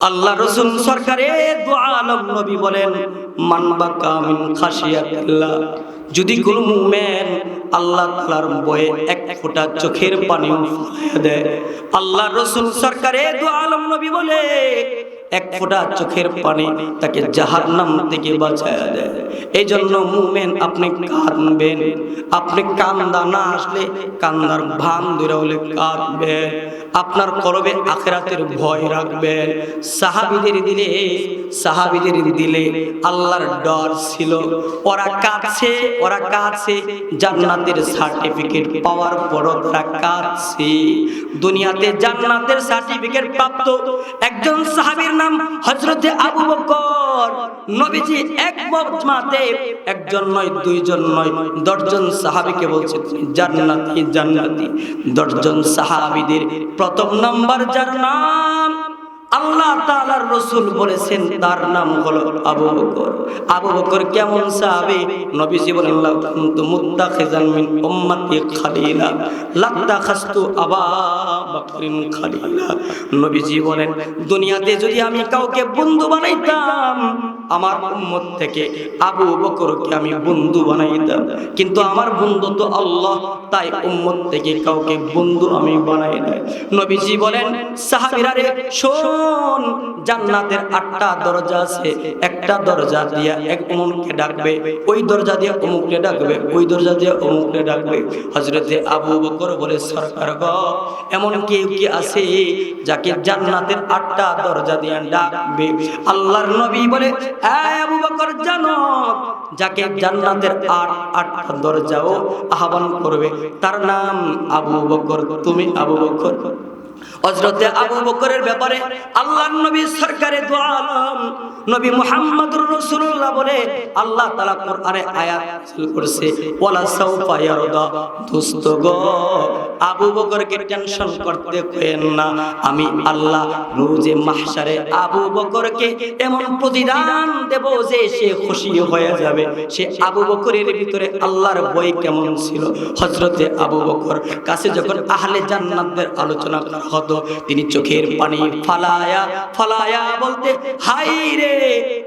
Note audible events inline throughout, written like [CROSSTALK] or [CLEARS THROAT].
আল্লাহ রসুল সরকারে আলম নবী বলেন মানবা কামিন খাসিয়াতিল্লাহ যদি কোন মুমেন আল্লাহ তালার বয়ে এক ফোঁটা চোখের পানি দেয়, আল্লাহ রসুল সরকারে আলম নবী বলে এক ফোঁটা চোখের পানি তাকে জাহান্নাম থেকে বাঁচায় দেয়। এই জন্য মুমেন আপনি কাঁদবেন। আপনি কান্দা না আসলে কান্দার ভান ধরে হলে কাঁদবেন। আপনার কলবে আখেরাতের ভয় রাখবেন। সাহাবিদের দিলে সাহাবিদের দিলে আল্লাহর ডর ছিল। ওরা কাঁদছে ওরা কাঁদছে। জান্নাতের সার্টিফিকেট পাওয়ার পরও তারা কাঁদছে। দুনিয়াতে জান্নাতের সার্টিফিকেট প্রাপ্ত একজন সাহাবীর নাম হজরতে আবু বকর। নবীজি এক মজমাতে একজন নয়, দুইজন নয়, দশজন সাহাবিকে বলছে জান্নাতি জান্নাতি। দশজন সাহাবিদের প্রথম নাম্বার যার নাম আল্লাহ তাআলার রাসূল বলেছেন, তার নাম হলো আবু বকর। আবু বকর কেমন সাহাবী? নবীজি বলেন কুনতু মুত্তাখিজান মিন উম্মতি খালিলা লাত্তাখাস্তু আবা বকরিন খালিলা। নবীজি বলেন, দুনিয়াতে যদি আমি কাউকে বন্ধু বানাইতাম, আমার উম্মত থেকে আবু বকরকে আমি বন্ধু বানাইতাম। কিন্তু আমার বন্ধু তো আল্লাহ, তাই উম্মত থেকে কাউকে বন্ধু আমি বানাই নাই। নবীজি বলেন, সাহাবীরা রে শোন জান্নাতের আটটা দরজা আছে। একটা দরজা দিয়া এক অমুককে ডাকবে, ওই দরজা দিয়ে অমুককে ডাকবে, ওই দরজা দিয়ে অমুককে ডাকবে। হযরতে আবু বকর বলে, সরকার গ, এমন কেউ কি আছে যাকে জান্নাতের আটটা দরজা দিয়ে ডাকবে? আল্লাহর নবী বলে, "এই আবু বকর, জানো, যাকে জান্নাতের আট, আটটা দরজাও আহ্বান করবে, তার নাম আবু বকর। তুমি আবু বকর? হযরতে আবু বকরের ব্যাপারে আল্লাহর নবী সরকারে দু আলম। নবী মুহাম্মদুর রাসূলুল্লাহ বলে, আল্লাহ তাআলা কোরআনে আয়াত নাযিল করেছে, ওয়ালা সাউফা ইয়ারদা। দোস্ত গো, আবু বকরকে টেনশন করতে কইেন না। আমি আল্লাহ রোজে মাহশারে আবু বকরকে এমন প্রতিদান দেব যে সে খুশি হয়ে যাবে। সে আবু বকরের ভিতরে আল্লাহর বই কেমন ছিল? হযরতে আবু বকর কাছে যখন আহলে জান্নাতের আলোচনা করা হতো তিনি চোখের পানি ফালায়া ফালায়া বলতে, হাই রে,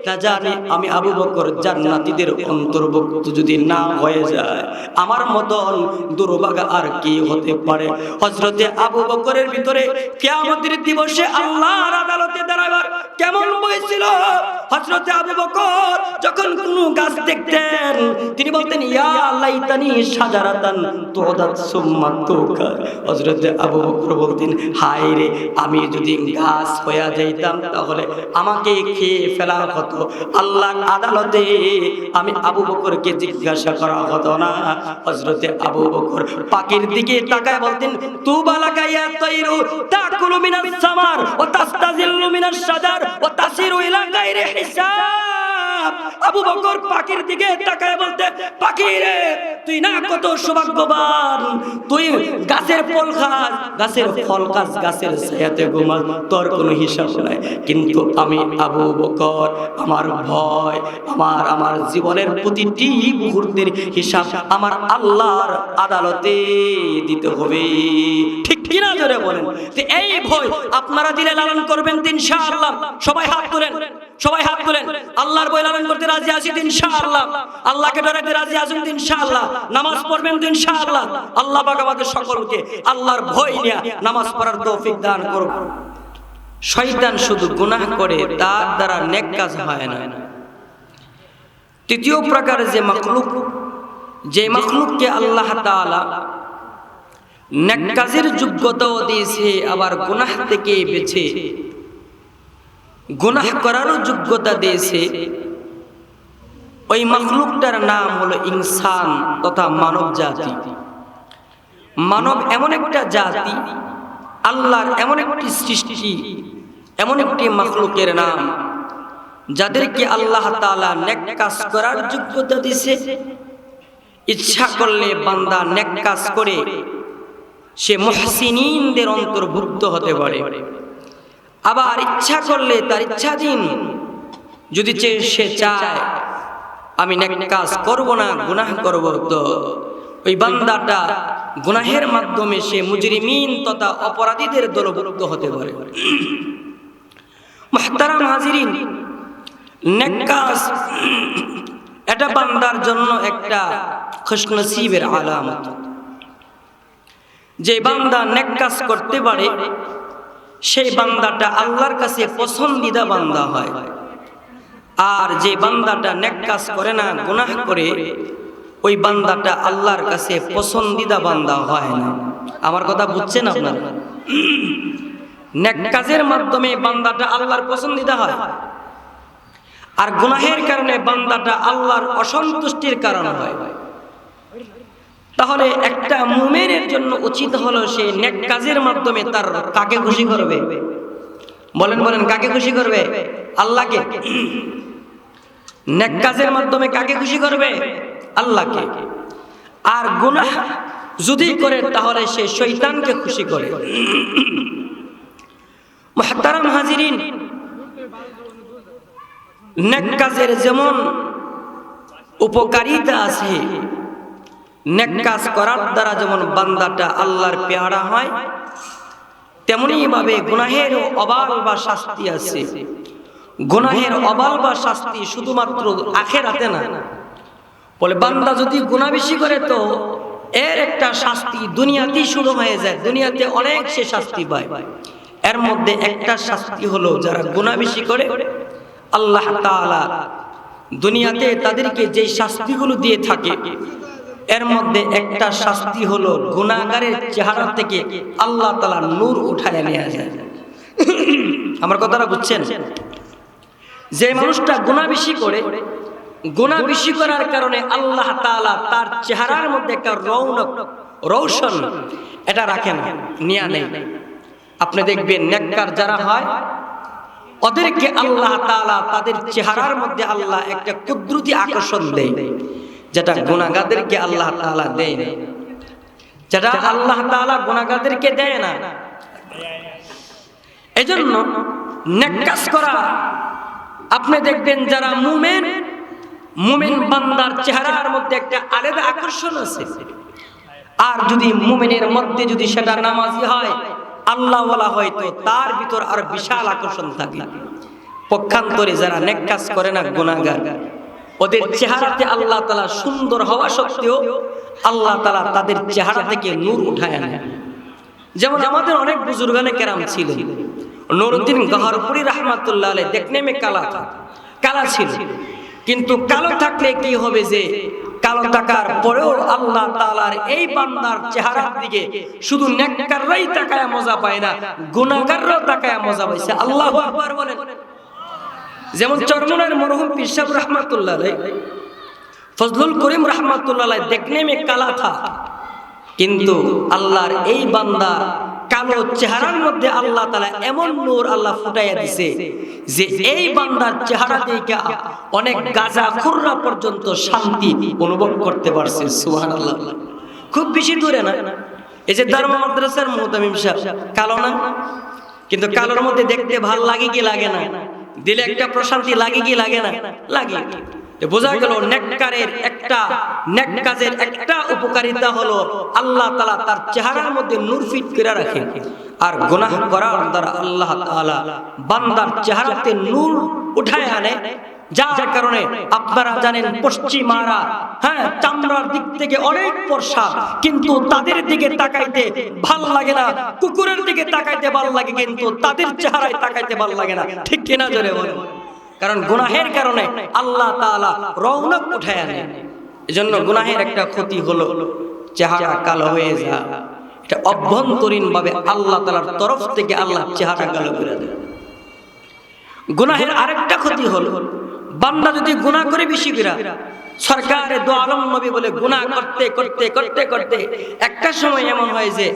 না জানি আমি আবু বকর জান্নাতীদের অন্তর্ভুক্ত যদি না হয়ে যায়, আমার মতন দুর্ভাগা আর কি হতে পারে? হযরতে আবু বকরের ভিতরে কিয়ামতের দিবসে আল্লাহর আদালতে দাঁড়াবার কেমন বইছিল হযরতে আবু বকর যখন কোন গাছ দেখতেন, তিনি বলতেন, ইয়া লাইতানি সাজারাতান তুদাত সুম্মা তুকার। হযরতে আবু বকর বলতেন হায় রে আমি যদি গাছ হয়ে যাইতাম তাহলে আমাকে খেয়ে ফেলা হতো? আল্লাহর আদালতে আমি আবু বকরকে জিজ্ঞাসা করা হতো না। হযরতে আবু বকর পাখির দিকে তাকায় বলতেন তু লাগাইয়া তাইরু তাকুলু মিনাস সামার, ওয়া তাস্তাজিল্লু মিনাস শাজার ওয়া তাসিরু ইলা গায়রি হিসাব। আবু বকর পাখির দিকে তাকায় বলতে, পাখি রে, তুই না কত সৌভাগ্যবান। তুই গাছের ফল খাস, গাছের ফল খাস, গাছের ছায়াতে ঘুমাস, তোর কোনো হিসাব নাই। কিন্তু আমি আবু বকর, আমার ভয়, আমার আমার জীবনের প্রতিটি মুহূর্তের হিসাব আমার আল্লাহর আদালতে দিতে হবে। ঠিক কিনা জোরে বলেন? এই ভয় আপনারা দিলে লালন করবেন ইনশাআল্লাহ। সবাই হাত তুলেন। সবাই হাত তুলেন। আল্লাহর বই লালন করতে রাজি আছি ইনশাআল্লাহ। আল্লাহকে ডরাতে রাজি তো ইনশাআল্লাহ। নামাজ পড়বেন ইনশাআল্লাহ। আল্লাহ পাক আমাদের সকলকে আল্লাহর ভয় নিয়ে নামাজ পড়ার তৌফিক দান করুন শয়তান শুধু গুনাহ করে, তার দ্বারা নেক কাজ হয় না। তৃতীয় প্রকার যে মখলুক, যে মখলুককে আল্লাহ তাআলা নেক কাজের যোগ্যতাও দিয়েছে, আবার গুনাহ থেকে বেছে গুনাহ করারও যোগ্যতা দিয়েছে। ওই মখলুকটার নাম হলো ইনসান তথা মানব জাতি। মানব এমন একটা জাতি, আল্লাহর এমন একটি সৃষ্টি, এমন একটি মখলুকের নাম, যাদেরকে আল্লাহ তাআলা নেক কাজ করার যোগ্যতা দিয়েছে। ইচ্ছা করলে বান্দা নেক কাজ করে, সে মুহসিনিনদের অন্তর্ভুক্ত হতে পারে। আবার ইচ্ছা করলে তার ইচ্ছাধীন। যদি চে সে চায়, আমি কাজ করব না, গুনাহ করব তো। ওই বান্দাটা গুনাহের মাধ্যমে সে মুজরিমিন তথা অপরাধীদের দলভুক্ত হতে পারে। মাহতারাম হাজিরিন নেকাস এটা বান্দার জন্য একটা খুশনসিবের আলামত। যে বান্দা নেকাস করতে পারে সেই বান্দাটা আল্লাহর কাছে পছন্দিদা বান্দা হয়। আর যে বান্দাটা নেক কাজ করে না গুনাহ করে ওই বান্দাটা আল্লাহর কাছে পছন্দিদা বান্দা হয় না। আমার কথা বুঝছেন আপনারা? [CLEARS THROAT] নেক কাজের মাধ্যমে বান্দাটা আল্লাহর পছন্দিদা হয়। আর গুনাহের কারণে বান্দাটা আল্লাহর অসন্তুষ্টির কারণ হয়। তাহলে একটা মুমেনের জন্য উচিত হলো সে নেক কাজের মাধ্যমে তার কাকে খুশি করবে? বলেন বলেন, কাকে খুশি করবে? আল্লাহকে। নেক কাজের মাধ্যমে কাকে খুশি করবে? আল্লাহকে। আর গুনাহ যদি করে, তাহলে সে শৈতানকে খুশি করে। মুহতারাম হাজিরিন, নেক কাজের যেমন উপকারিতা আছে নেক কাজ করার দ্বারা যেমন বান্দাটা আল্লাহর পেয়ারা হয় তেমনি ভাবে গুনাহের অবাল বা শাস্তি আছে। গুনাহের অবাল বা শাস্তি শুধুমাত্র আখের আখেরাতে না। বলে, বান্দা যদি গুণা বেশি করে তো এর একটা শাস্তি দুনিয়াতেই শুরু হয়ে যায়, দুনিয়াতে অনেক সে শাস্তি পায়। এর মধ্যে একটা শাস্তি হলো, যারা গুণা বেশি করে, আল্লাহ তাআলা দুনিয়াতে তাদেরকে যে শাস্তিগুলো দিয়ে থাকে এর মধ্যে একটা শাস্তি হলো গুণাগারের চেহারা থেকে আল্লাহ তাআলা নূর উঠায় নেওয়া যায় আমার কথাটা বুঝছেন? যে মানুষটা গুণা বেশি করে গুণা বেশি করার কারণে আল্লাহ তাআলা তার চেহারার মধ্যে একটা রৌনক, রৌশন এটা রাখেন, নিয়া নেই আপনি দেখবেন নেককার যারা হয়, ওদেরকে আল্লাহ তাআলা তাদের চেহারার মধ্যে আল্লাহ একটা কুদরতি আকর্ষণ দেয়। যেটা গুণাগাদেরকে আল্লাহ তাআলা দেয় না। যেটা আল্লাহ তাআলা গুণাগাদেরকে দেয় না। এজন্য নেকাজ করা আপনি দেখবেন যারা মুমেন মুমেন বান্দার চেহারার মধ্যে একটা আলাদা আকর্ষণ আছে। আর যদি মুমেনের মধ্যে যদি সেটা নামাজি হয় আল্লাহ বলা হয়তো তার ভিতর আর বিশাল আকর্ষণ থাকে। পক্ষান্তরে যারা নেক কাজ করে না গুণাগার ওদের চেহারাতে আল্লাহ তালা সুন্দর হওয়া সত্ত্বেও আল্লাহ তালা তাদের চেহারা থেকে নূর উঠায় আনে যেমন আমাদের অনেক বুজুর্গানে কেরাম ছিলেন নুরুদ্দিন গহরপুরি রহমাতুল্লাহ আলাই দেখনে মে কালা কালা ছিল। কিন্তু কালো থাকলে কি হবে যে কালো থাকার পরেও আল্লাহ তালার এই বান্দার চেহারার দিকে শুধু নেককাররাই তাকায় মজা পায় না গুণাকাররাও তাকায় মজা পাইছে। আল্লাহ আকবার বলেন। যেমন চরমনের মরহুম পিসাব রহমাতুল্লাহ ফজলুল করিম রহমাতুল্লাহ দেখনে মে কালা থা কিন্তু আল্লাহর এই বান্দা কালো চেহারার মধ্যে আল্লাহ তালা এমন নূর আল্লাহ ফুটাইয়া দিছে যে এই বান্দার চেহারা থেকে অনেক গাজা খুররা পর্যন্ত শান্তি অনুভব করতে পারছে সুহান আল্লাহ খুব বেশি দূরে না। এই যে ধর্ম মাদ্রাসার মোহতামিম সাহেব, কালো না? কিন্তু কালোর মধ্যে দেখতে ভালো লাগে কি লাগে না? দিলে একটা প্রশান্তি লাগে কি লাগে না? লাগে। বোঝা গেল নেককারের একটা নেক একটা উপকারিতা হলো আল্লাহ তালা তার চেহারার মধ্যে নূর ফিট করে রাখেন আর গুনাহ করার দ্বারা আল্লাহ তাআলা বান্দার চেহারাতে নূর উঠায় আনে। যার কারণে আপনারা জানেন পশ্চিমারা হ্যাঁ চামড়ার দিক থেকে অনেক পর্ষা কিন্তু তাদের দিকে তাকাইতে ভালো লাগে না, কুকুরের দিকে তাকাইতে ভালো লাগে, কিন্তু তাদের চেহারায় তাকাইতে ভালো লাগে না। ঠিক কিনা জোরে বলেন? কারণ গুনাহের কারণে আল্লাহ তাআলা রৌনক উঠায় আনে এজন্য গুনাহের একটা ক্ষতি হলো, চেহারা কালো হয়ে যায়। এটা অভ্যন্তরীণ ভাবে আল্লাহ তাআলার তরফ থেকে আল্লাহ চেহারা কালো করে দেয়। গুনাহের আরেকটা ক্ষতি হলো বান্দা যদি গুনাহ করে বেশি বিরা সরকারে দো আলম নবী বলে গুনাহ করতে করতে করতে করতে, একটা সময় এমন হয় যে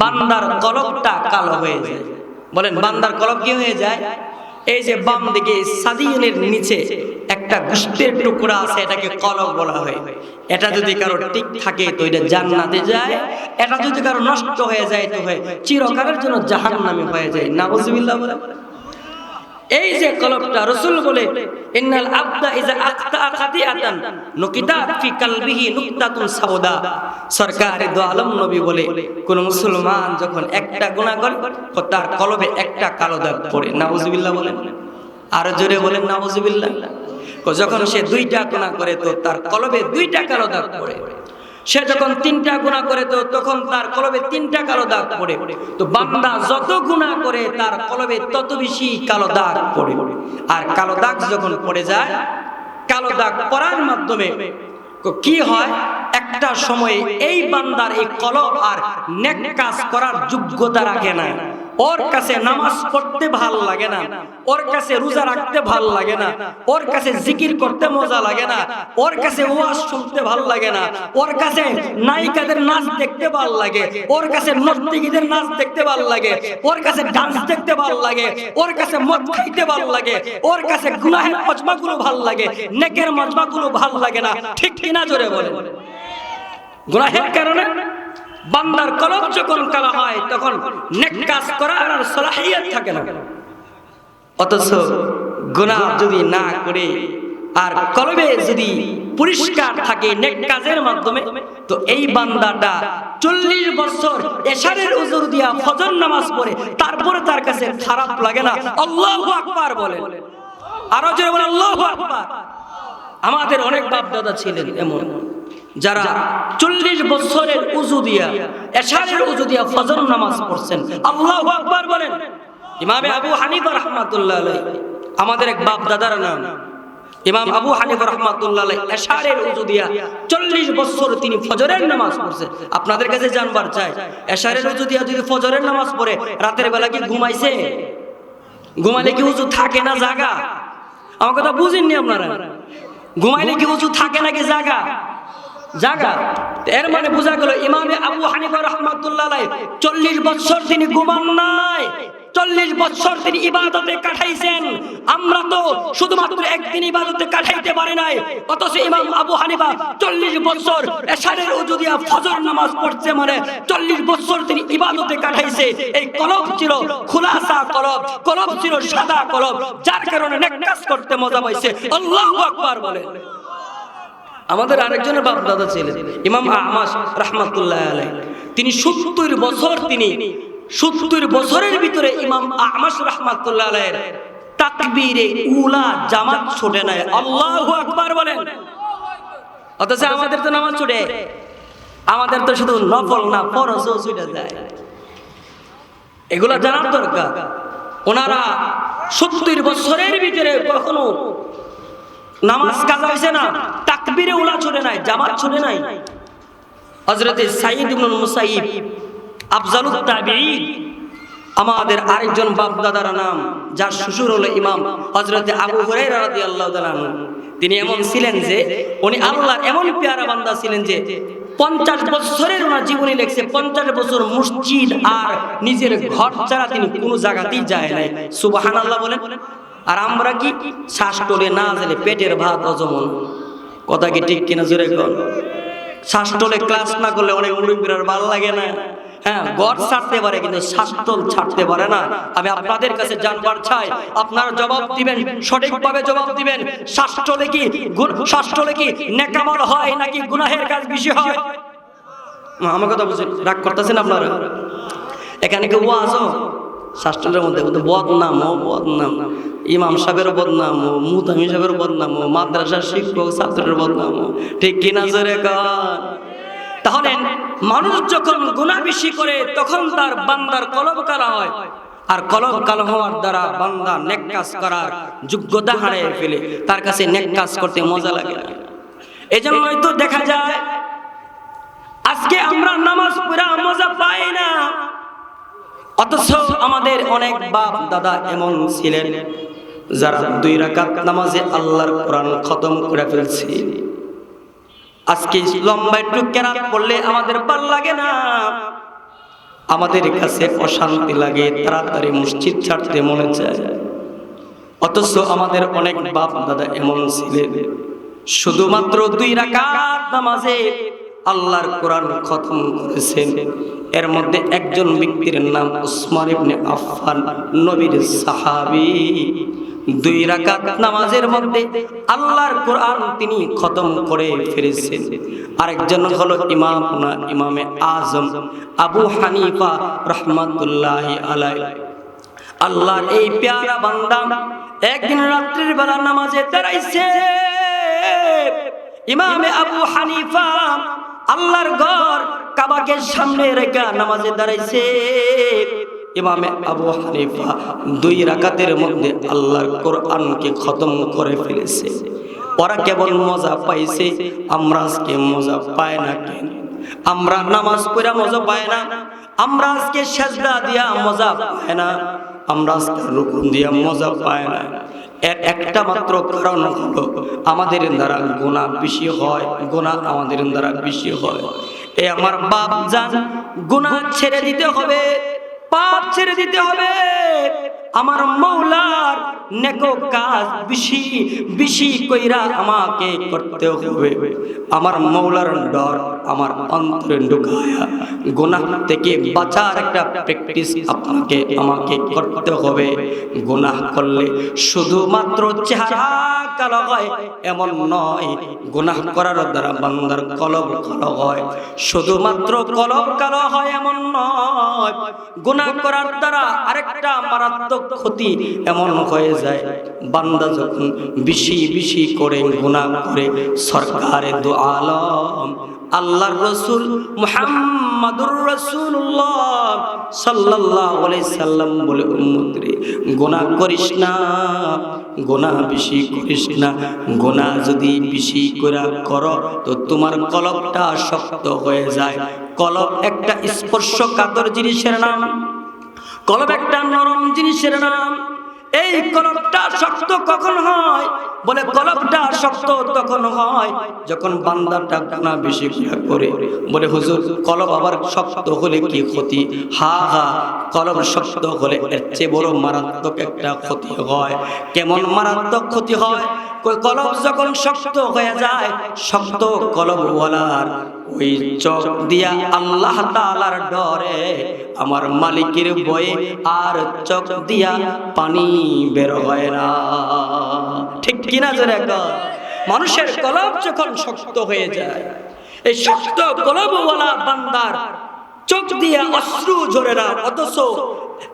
বান্দার কলবটা কালো হয়ে যায়। বলেন, বান্দার কলব কি হয়ে যায়? এই যে বাম দিকে সাদিনের নিচে একটা গুষ্টের টুকরা আছে, এটাকে কলব বলা হয়। এটা যদি কারও ঠিক থাকে তো এটা জান্নাতে যায়, এটা যদি কারও নষ্ট হয়ে যায় তো হয় চিরকালের জন্য জাহান্নামে হয়ে যায়। নাউজুবিল্লাহ বলে। এই যে কলবটা রসুল বলে, ইন্নাল ইজা খাতিয়াতান নুকিতা ফি নুকতাতুন দো আলম নবী বলে, কোন মুসলমান যখন একটা গুনাহ করে তার কলবে একটা কালো দাগ পড়ে। নাউজুবিল্লাহ বলেন। আরও জোরে বলেন, নাউজুবিল্লাহ। যখন সে দুইটা গুণা করে, তো তার কলবে দুইটা কালো দাগ পড়ে। সে যখন তিনটা গুণা করে তো তখন তার কলবে তিনটা কালো দাগ পড়ে। তো বান্দা যত গুণা করে, তার কলবে তত বেশি কালো দাগ পড়ে। আর কালো দাগ যখন পড়ে যায়, কালো দাগ পড়ার মাধ্যমে কি হয়? একটা সময়ে এই বান্দার এই কলব আর নেক কাজ করার যোগ্যতা রাখে না ওর কাছে নামাজ পড়তে ভালো লাগে না, ওর কাছে রোজা রাখতে ভালো লাগে না, ওর কাছে জিকির করতে মজা লাগে না, ওর কাছে ওয়াজ শুনতে ভালো লাগে না, ওর কাছে নায়িকাদের নাচ দেখতে ভালো লাগে, ওর কাছে নর্তকীদের নাচ দেখতে ভালো লাগে, ওর কাছে ডান্স দেখতে ভালো লাগে, ওর কাছে মদ খাইতে ভালো লাগে, ওর কাছে গুনাহের মজমাগুলো ভালো লাগে, নেকের মজমাগুলো ভালো লাগে না, ঠিক কিনা জোরে বলে গুনাহের কারণে বান্দার কলব যখন কালা হয়, তখন নেক কাজ করার আর সলাহিয়ত থাকে না। অথচ গুনাহ যদি না করে আর কলবে যদি পরিষ্কার থাকে নেক কাজের মাধ্যমে, তো এই বান্দাটা চল্লিশ বছর এশারের উজুর দিয়া ফজর নামাজ পড়ে, তারপরে তার কাছে খারাপ লাগে না। আল্লাহু আকবার বলে। আরও জোরে বলে, আল্লাহু আকবার। আমাদের অনেক বাপ দাদা ছিলেন এমন। যারা চল্লিশ বছরের উজু দিয়া এশারের উজু দিয়া ফজর নামাজ পড়ছেন। আল্লাহ আকবার বলেন। ইমামে আবু হানিফা রহমাতুল্লাহ আমাদের এক বাপ দাদার নাম। ইমাম আবু হানিফা রহমাতুল্লাহ এশারের উজু দিয়া চল্লিশ বছর তিনি ফজরের নামাজ পড়ছেন আপনাদের কাছে জানবার চাই, এশারের উজু দিয়া যদি ফজরের নামাজ পড়ে, রাতের বেলা কি ঘুমাইছে? ঘুমাইলে কি উজু থাকে না জাগা? আমার কথা বুঝেননি আপনারা। ঘুমাইলে কি উঁচু থাকে নাকি জাগা? জাগা। এর মানে বোঝা গেল ইমামে আবু হানিফা রহমাতুল্লাহ চল্লিশ বছর তিনি ঘুমান নাই। চল্লিশ বছর তিনি ইবাদতে কাটাইছেন। আমরা তো শুধুমাত্র একদিন ইবাদতে কাটাইতে পারি নাই। অথচ ইমাম আবু হানিফা চল্লিশ বছর এশারের উজু দিয়া ফজর নামাজ পড়ছে মানে। চল্লিশ বছর তিনি ইবাদতে কাটাইছে। এই কলব ছিল খুলাসা কলব। কলব ছিল সাদা কলব। যার কারণে নেক কাজ করতে মজা পাইছে। আল্লাহু আকবার বলে। আমাদের আরেকজনের বাপ দাদা ছিলেন, ইমাম আমাস রহমাতুল্লাহ আলাই তিনি সত্তর বছর তিনি, সত্তর বছরের ভিতরে ইমাম আমাস রহমাতুল্লাহ আলাইয়ের তাকবীরে উলা জামাত ছোটে নাই। আল্লাহু আকবার বলেন। অথচ আমাদের তো নামাজ ছুটে। আমাদের তো শুধু নফল না, ফরজও ছুটে যায়। এগুলা জানার দরকার। ওনারা সত্তর বছরের ভিতরে কখনো নামাজ কাজা হয়েছে না? তাকবীরে উলা ছুটে নাই, জামাত ছুটে নাই। হযরতে সাইদ ইবনুল মুসাইব, আফজালুত তাবিঈন, আমাদের আরেকজন বাপ দাদার নাম, যার শ্বশুর হলো ইমাম হযরতে আবু হুরায়রা রাদিয়াল্লাহু তাআলা। তিনি এমন ছিলেন যে, উনি আল্লাহর এমন পেয়ারা বান্দা ছিলেন যে, পঞ্চাশ বছরের ওনার জীবনী লেখছে, পঞ্চাশ বছর মসজিদ আর নিজের ঘর ছাড়া তিনি কোনো জায়গাতেই যায় নাই। সুবাহান আল্লাহ বলেন। আর আমরা কি শ্বাস টলে না গেলে পেটের ভাত অজমন কথা কি ঠিক কিনা জোরে কর শ্বাস টলে ক্লাস না করলে অনেক মুরব্বীর ভালো লাগে না। হ্যাঁ গড় ছাড়তে পারে কিন্তু শাস্তল ছাড়তে পারে না। আমি আপনাদের কাছে জানবার চাই, আপনারা জবাব দিবেন, সঠিকভাবে জবাব দিবেন শাস্ত্রলে কি শাস্ত্রলে কি নেকামল হয় নাকি গুনাহের কাজ বেশি হয়? আমার কথা বুঝুন, রাগ করতেছেন আপনারা? এখানে কেউ আছো? শাস্ত্রের মধ্যে বদনাম, ও বদনাম। ইমাম সাহেবের বদনাম, ও মুতামি সাহেবের বদনাম, ও মাদ্রাসার শিক্ষক, ছাত্রের বদনাম ঠিক কিনা জোরে গান তাহলে মানুষ যখন গুণা বেশি করে, তখন তার বান্দার কলব কালা হয়। আর কলব কালো হওয়ার দ্বারা বান্দা নেক কাজ করার যোগ্যতা হারিয়ে ফেলে, তার কাছে নেক কাজ করতে মজা লাগে। এজন্যই তো দেখা যায়, আজকে আমরা নামাজ পড়া মজা পাই না। অথচ আমাদের অনেক বাপ দাদা এমন ছিলেন যারা দুই রাকাত নামাজে আল্লাহর কোরআন খতম করে ফেলছে। আজকে লম্বা একটু কেরাত পড়লে আমাদের ভালো লাগে না। আমাদের কাছে অশান্তি লাগে, তাড়াতাড়ি মসজিদ ছাড়তে মনে চায়। অথচ আমাদের অনেক বাপ দাদা এমন ছিলেন। শুধুমাত্র দুই রাকাত নামাজে আল্লাহর কোরআন খতম করেছেন। এর মধ্যে একজন ব্যক্তির নাম উসমান ইবনে আফফান, নবীর সাহাবী। দুই রাকাত নামাজের মধ্যে আল্লাহর কোরআন তিনি খতম করে ফিরেছেন আরেকজন হলো ইমাম ইমামে আজম, আবু হানিফা রহমাতুল্লাহ আলাই আল্লাহর এই প্যারা বান্দা একদিন রাত্রির বেলা নামাজে দাঁড়াইছে। ইমামে আবু হানিফা আল্লাহর ঘর কাবাকে সামনে রেখা নামাজে দাঁড়াইছে। ইমামে আবু হানিফা দুই রাকাতের মধ্যে আল্লাহর কোরআনকে খতম করে ফেলেছে। ওরা কেবল মজা পাইছে, আমরা আজকে মজা পায় না কেন? আমরা নামাজ পড়া মজা পায় না, আমরা আজকে সেজদা দিয়া মজা পায় না, আমরা আজকে রুকুন দিয়া মজা পায় না। এর একটা মাত্র কারণ হলো আমাদের দ্বারা গোনা বেশি হয় গোনা আমাদের দ্বারা বেশি হয়। এ আমার বাপ জান গোনা ছেড়ে দিতে হবে, পাপ ছেড়ে দিতে হবে। আমার মৌলার নেকো কাজ বেশি বেশি কইরা আমাকে করতে হবে। আমার মৌলার ডর আমার অন্তরে ঢুকায়া গুনাহ থেকে বাঁচার একটা প্র্যাকটিস আপনাকে, আমাকে করতে হবে। গুনাহ করলে শুধুমাত্র চেহারা কালো হয়, এমন নয়, গুনাহ করার দ্বারা বান্দার কলব কালো হয়। শুধুমাত্র কলব কালো হয়, এমন নয়, গুনাহ করার দ্বারা আরেকটা মারাত্মক ক্ষতি এমন হয়ে যায়। বান্দা যখন বেশি বেশি করে গুনাহ করে, সরকারে দু আলম। আল্লাহর রসুল মুহাম্মাদুর রাসূলুল্লাহ সাল্লাল্লাহু আলাইহি সাল্লাম বলে গুনাহ করিস না। গুনাহ বেশি করিস না। গুনাহ যদি বেশি করে কর, তো তোমার কলবটা শক্ত হয়ে যায়। কলব একটা স্পর্শ কাতর জিনিসের নাম। কলব একটা নরম জিনিসের নাম। এই কলবটা শক্ত কখন হয়? বলে কলবটা শক্ত তখন হয় যখন বান্দাটা গুনাহ বেশি করে বলে, হুজুর কলব আবার শক্ত হলে কি ক্ষতি? হা হা কলব শক্ত হলে এর চেয়ে বড় মারাত্মক একটা ক্ষতি হয়। কেমন মারাত্মক ক্ষতি হয়? কলব যখন শক্ত হয়ে যায়, শক্ত কলবওয়ালার ওই চোখ দিয়া আল্লাহ তাআলার ডরে, আমার মালিকের বয়ে আর চোখ দিয়া পানি বের হয় না। ঠিক কিনা জোরে মানুষের কলব যখন শক্ত হয়ে যায়, এই শক্ত কলবওয়ালা বান্দার চোখ দিয়ে অশ্রু ঝরে না, অথচ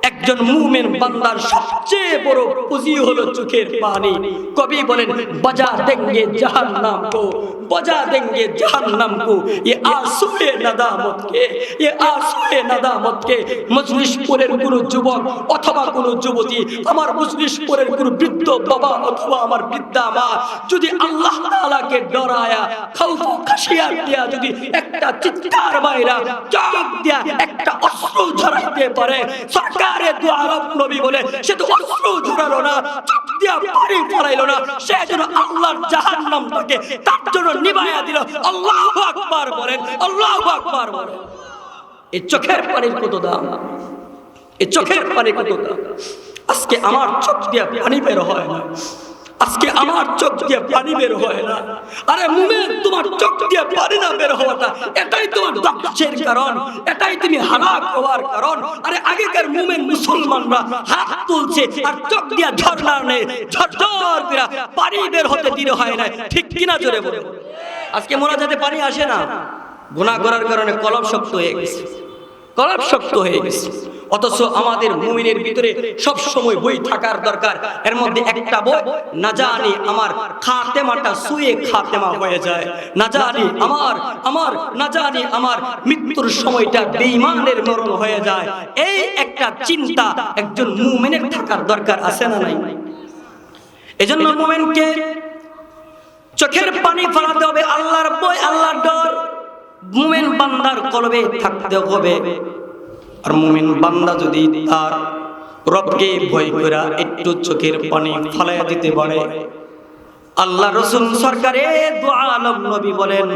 একজন মুমেন বান্দার সবচেয়ে বড় পুঁজি হলো চোখের পানি। কবি বলেন, বাজা দেঙ্গে জাহান নাম কো বাজা দেঙ্গে জাহান নাম কো এ আসুয়ে নাদামত কে এ আসুয়ে নাদামত কে মজলিশপুরের কোন যুবক অথবা কোন যুবতী, আমার মজলিশপুরের কোন বৃদ্ধ বাবা অথবা আমার বৃদ্ধা মা, যদি আল্লাহ তাআলাকে ডরায়া, খাউফ খাসিয়া দিয়া যদি একটা চিৎকার মাইরা চোখ দিয়া একটা অশ্রু ঝরাইতে পারে সরকারে দু আরব নবী বলে, সে তো অশ্রু ঝরালো না, চোখ দিয়া পানি পড়াইলো না, সে যেন আল্লাহর জাহান্নামটাকে তার জন্য নিভাইয়া দিল। আল্লাহু আকবার বলেন, আল্লাহু আকবার বলেন। এই চোখের পানির কত দাম? এই চোখের পানি কত দাম? আজকে আমার চোখ দিয়ে পানি বের হয় না। আজকে আমার চোখ দিয়ে পানি বের হয় না। আরে মুমেন, তোমার চোখ দিয়ে পানি না বের হওয়াটা, এটাই তোমার ধ্বংসের কারণ, এটাই তুমি হালাক হওয়ার কারণ। আরে আগেকার মুমেন মুসলমানরা হাত তুলছে আর চোখ দিয়ে ঝর্ণা নেই ঝরঝর করে পানি বের হতে দিতে হয় না। ঠিক কিনা জোরে বলে? আজকে মোনাজাতে পানি আসে না। গুনাহ করার কারণে কলম শক্ত হয়ে গেছে। কলব শক্ত হয়ে গেছে। অথচ আমাদের মুমিনের ভিতরে সব সময় বই থাকার দরকার। এর মধ্যে একটা বই, না জানি আমার খাতেমাটা শুয়ে খাতেমা হয়ে যায়। না জানি আমার আমার, না জানি আমার মৃত্যুর সময়টা বেঈমানের মরণ হয়ে যায়। এই একটা চিন্তা একজন মুমিনের থাকার দরকার আছে না নাই? এজন্য মুমিনকে চোখের পানি ফলাতে হবে, আল্লাহর বই, আল্লাহর ডর। মুমিন বান্দার কলবে থাকতে হবে। আর মুমিন বান্দা যদি তার রবকে ভয় করা একটু চোখের পানি ফলাইয়া দিতে পারে, আল্লাহ রসুল সরকারে আলম নবী বলেন,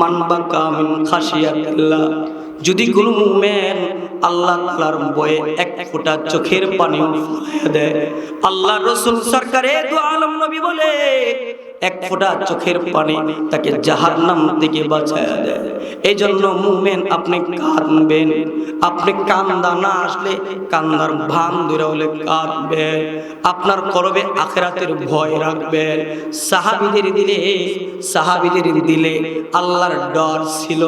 মান বাকা মিন খাশিয়াতিল্লাহ। যদি কোন মুমিন আল্লাহ তাআলার ভয়ে এক ফোঁটা চোখের পানিও ফলাইয়া দেয়, আল্লাহ রসুল সরকারে দু আলম নবী বলে এক ফোঁটা চোখের পানি তাকে জাহান্নাম থেকে বাঁচায় দেয়। এই জন্য মুমেন আপনি কাঁদবেন। আপনি কান্দা না আসলে কান্দার ভান দূরে হলে কাঁদবেন। আপনার করবে আখেরাতের ভয় রাখবেন। সাহাবিদের দিলে সাহাবিদের দিলে আল্লাহর ডর ছিল।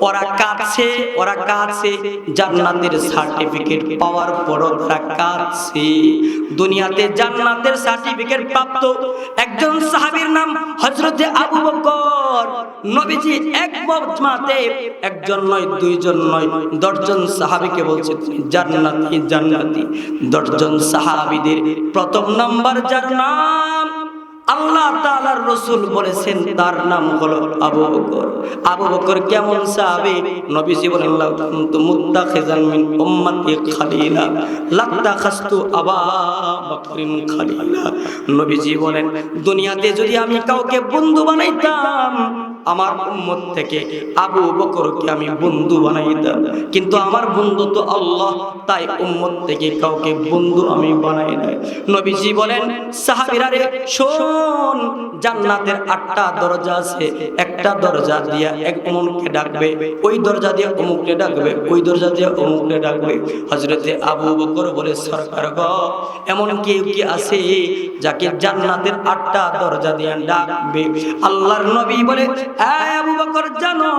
ওরা কাছে ওরা কাছে জান্নাতের সার্টিফিকেট পাওয়ার পরও তারা কাছে দুনিয়াতে জান্নাতের সার্টিফিকেট প্রাপ্ত একজন সাহাবীর নাম হজরতে আবু বকর। নবীজি এক মজমাতে একজন নয়, দুইজন নয়, দশজন সাহাবিকে বলছে জান্নাতি জান্নাতি। দশজন সাহাবিদের প্রথম নাম্বার নাম আল্লাহ তালার রসুল বলেছেন, তার নাম হল আবু বকর। আবু বকর কেমন সাহাবি? নবীজি বলেন কিন্তু মুদ্দা খেজান মিন উম্মতি খালিলা লাত্তাখাস্তু আবা বকরিন খালিলা। নবীজি দুনিয়াতে যদি আমি কাউকে বন্ধু বানাইতাম আমার উম্মত থেকে আবু বকরকে আমি বন্ধু বানাইতাম কিন্তু আমার বন্ধু তো আল্লাহ, তাই উম্মত থেকে কাউকে বন্ধু আমি বানাই নাই। নবীজি বলেন, সাহাবীরা রে, শোন, জান্নাতের আটটা দরজা আছে। একটা দরজা দিয়া এক অমুককে ডাকবে, ওই দরজা দিয়ে অমুককে ডাকবে, ওই দরজা দিয়ে অমুককে ডাকবে। হযরতে আবু বকর বলে, সরকার গ, এমন কেউ কি আছে যাকে জান্নাতের আটটা দরজা দিয়ে ডাকবে? আল্লাহর নবী বলে "এই আবু বকর, জানো,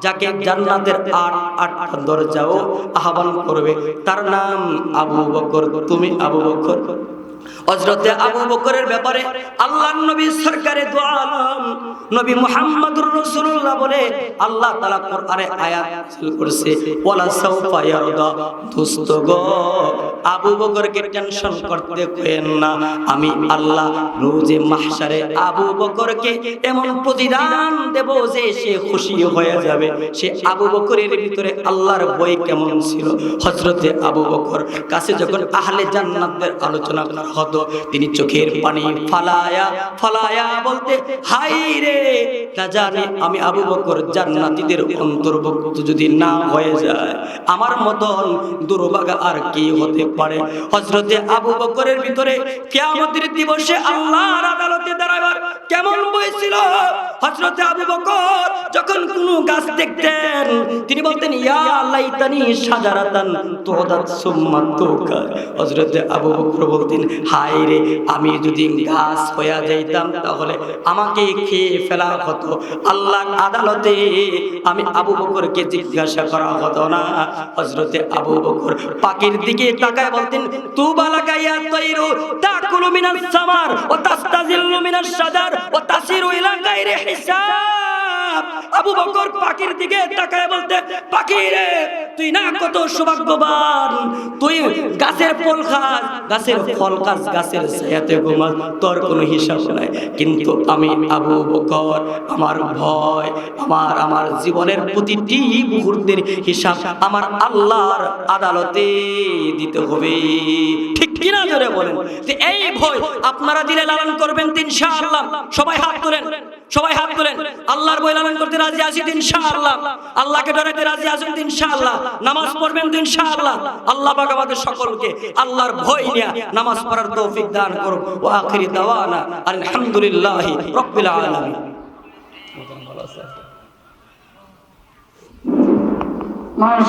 যাকে জান্নাতের আট, আটটা দরজাও আহ্বান করবে, তার নাম আবু বকর। তুমি আবু বকর। আবু বকরের ব্যাপারে আল্লাহর নবী সরকারে নবী বলে, আল্লাহ বকরকে টেনশন করতে কইেন না। আমি আল্লাহ রোজে মাহশারে আবু বকরকে এমন প্রতিদান দেব যে সে খুশি হয়ে যাবে। সে আবু বকরের ভিতরে আল্লাহর বই কেমন ছিল? হযরতে আবু বকর কাছে যখন আহলে জান্নাতের আলোচনা করা হতো। তিনি চোখের পানি ফালায়া ফালায়া বলতে, হাই রে, না জানি আমি আবু বকর জান্নাতীদের অন্তর্ভুক্ত যদি না হয়ে যায়, আমার মতন দুর্ভাগা আর কি হতে পারে? হযরতে আবু বকরের ভিতরে কিয়ামতের দিবসে আল্লাহর আদালতে দাঁড়াবার কেমন বইছিল হযরতে আবু বকর যখন কোন গাছ দেখতেন, তিনি বলতেন, ইয়া লাইতানি সাজারাতান তোদাত সুম্মা তোকার। হযরতে আবু বকর বলতেন হায় রে আমি যদি গাছ হইয়া যাইতাম তাহলে আমাকে খেয়ে ফেলা হতো? আল্লাহ আদালতে আমি আবু বকরকে জিজ্ঞাসা করা হতো না। হযরতে আবু বকর পাখির দিকে তাকায় বলতেন, তুবা লাগাইয়া তাইরু তাকুলু মিনাস সামার, ওয়া তাস্তাজিল্লু মিনাস শাজার ওয়া তাসিরু ইলা গায়রি হিসাব। আবু বকর পাখির দিকে তাকায় বলতে পাখি রে তুই না কত সৌভাগ্যবান। তুই গাছের ফল খাস, গাছের ফল খাস গাছের ছায়াতে ঘুমাস তোর কোনো হিসাব নাই। কিন্তু আমি আবু বকর, আমার ভয়, আমার আমার জীবনের প্রতিটি মুহূর্তের হিসাব আমার আল্লাহর আদালতে দিতে হবে। ঠিক কিনা জোরে বলেন? যে এই ভয় আপনারা দিলে লালন করবেন ইনশাআল্লাহ। সবাই হাত তোলেন। সবাই হাত তোলেন। আল্লাহর বই লালন করতে রাজি আছি তো ইনশাআল্লাহ। আল্লাহকে ডরাইতে রাজি আছেন তো ইনশাআল্লাহ। নামাজ পড়বেন তো ইনশাআল্লাহ। আল্লাহ পাক আমাদের সকলকে আল্লাহর ভয় নিয়ে নামাজ পড়ার তৌফিক দান করুন ওয়া আখিরি দাওয়ানা আলহামদুলিল্লাহি রাব্বিল আলামিন।